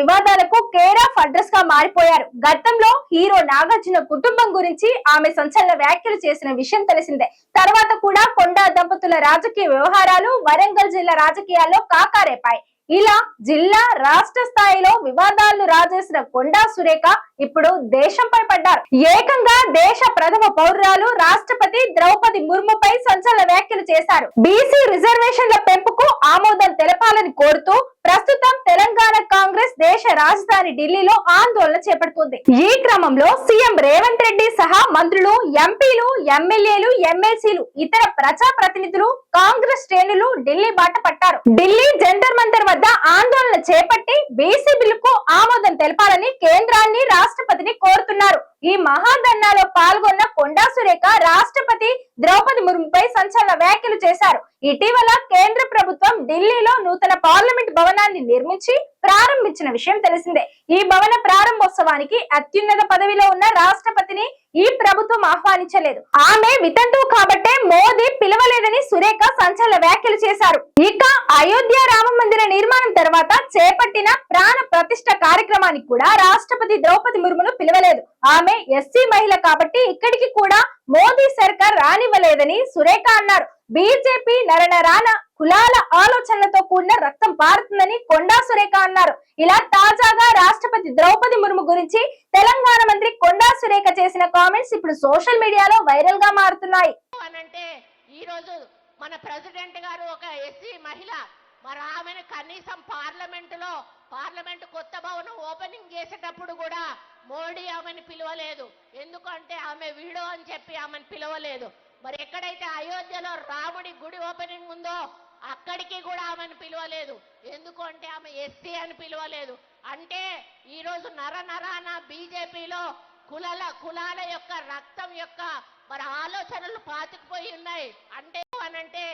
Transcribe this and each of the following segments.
వివాదాలకు care of అడ్రస్గా మారిపోయారు. గతంలో హీరో నాగార్జున కుటుంబం గురించి ఆమె సంచలన వ్యాఖ్యలు చేసిన విషయం తెలిసిందే. తర్వాత కూడా కొండా దంపతుల రాజకీయ వ్యవహారాలు వరంగల్ జిల్లా రాజకీయాల్లో కాకారేపాయి. ఇలా జిల్లా రాష్ట్ర స్థాయిలో వివాదాలను రాజేసిన కొండా సురేఖ ఇప్పుడు దేశంపై పడ్డారు. ఏకంగా దేశ ప్రథమ పౌరురాలు రాష్ట్రపతి ద్రౌపది ముర్ముపై సంచలన వ్యాఖ్యలు చేశారు. బీసీ రిజర్వేషన్ల పెంపుకు ఆమోదం తెలపాలని కోరుతూ ప్రస్తుతం తెలంగాణ కాంగ్రెస్ దేశ రాజధాని ఢిల్లీలో ఆందోళన చేపడుతుంది. ఈ క్రమంలో సీఎం రేవంత్ రెడ్డి సహా మంత్రులు ఎంపీలు ఎమ్మెల్యేలు ఎమ్మెల్సీలు ఇతర ప్రజా ప్రతినిధులు కాంగ్రెస్ శ్రేణులు ఢిల్లీ బాట పట్టారు. ఢిల్లీ జంతర్ మంతర్ వద్ద ఆందోళన చేపట్టి బీసీ బిల్లుకు ఆమోదం తెలపాలని కేంద్రాన్ని రాష్ట్రపతిని కోరుతున్నారు. ఈ మహాధర్నాలో పాల్గొన్న కొండా సురేఖ రాష్ట్రపతి ద్రౌపది ముర్ముపై సంచలన వ్యాఖ్యలు చేశారు. ఇటీవల కేంద్ర ప్రభుత్వం ఢిల్లీలో నూతన పార్లమెంట్ భవనాన్ని నిర్మించి ప్రారంభించిన విషయం తెలిసిందే. ఈ భవన ప్రారంభోత్సవానికి అత్యున్నత పదవిలో ఉన్న రాష్ట్రపతిని ఈ ప్రభుత్వం ఆహ్వానించలేదు. ఆమె వితంతువు కాబట్టే మోదీ పిలవలేదని సురేఖ సంచలన వ్యాఖ్యలు చేశారు. ఇక అయోధ్య రామ మందిర నిర్మాణం తర్వాత చేపట్టిన ప్రాణ ప్రతిష్ట కార్యక్రమానికి కూడా రాష్ట్రపతి ద్రౌపది ముర్మును పిలవలేదు. ఆమె ఎస్సీ మహిళ కాబట్టి ఇక్కడికి కూడా మోదీ సర్కార్ రానివ్వలేదని సురేఖ అన్నారు. బీజేపీ నరనరాన కులాల ఆలోచనలతో కూడిన రక్తం పారుతుందని కొండా సురేఖ అన్నారు. ఇలా తాజాగా రాష్ట్రపతి ద్రౌపది ముర్ము గురించి తెలంగాణ మంత్రి కొండా సురేఖ చేసిన కామెంట్స్ ఇప్పుడు సోషల్ మీడియాలో వైరల్గా మారుతున్నాయి. అనంటే ఈరోజు మన ప్రెసిడెంట్ గారు ఒక ఎస్సీ మహిళ మరి ఆమెను కనీసం పార్లమెంటులో పార్లమెంట్ కొత్త భవనం ఓపెనింగ్ చేసేటప్పుడు కూడా మోడీ ఆమెను పిలవలేదు. ఎందుకంటే ఆమె వీడో అని చెప్పి ఆమెను పిలవలేదు. మరి ఎక్కడైతే అయోధ్యలో రాముడి గుడి ఓపెనింగ్ ఉందో అక్కడికి కూడా ఆమెను పిలవలేదు. ఎందుకు అంటే ఆమె ఎస్సీ అని పిలవలేదు. అంటే ఈరోజు నర నరాన బీజేపీలో కులాల కులాల యొక్క రక్తం యొక్క మరి ఆలోచనలు పాతుకుపోయి ఉన్నాయి. అంటే అనంటే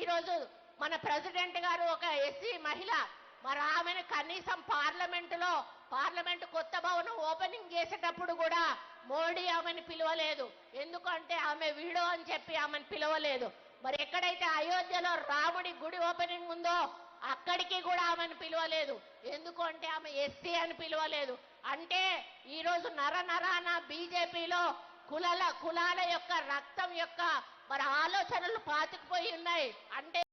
ఈరోజు మన ప్రెసిడెంట్ గారు ఒక ఎస్సీ మహిళ. మరి ఆమెను కనీసం పార్లమెంటులో పార్లమెంటు కొత్త భవనం ఓపెనింగ్ చేసేటప్పుడు కూడా మోడీ ఆమెను పిలవలేదు. ఎందుకంటే ఆమె వీడో అని చెప్పి ఆమెను పిలవలేదు. మరి ఎక్కడైతే అయోధ్యలో రాముడి గుడి ఓపెనింగ్ ఉందో అక్కడికి కూడా ఆమెను పిలవలేదు. ఎందుకంటే ఆమె ఎస్సీ అని పిలవలేదు. అంటే ఈరోజు నర నరాన బీజేపీలో కులాల కులాల యొక్క రక్తం యొక్క మరి ఆలోచనలు పాతుకుపోయి ఉన్నాయి. అంటే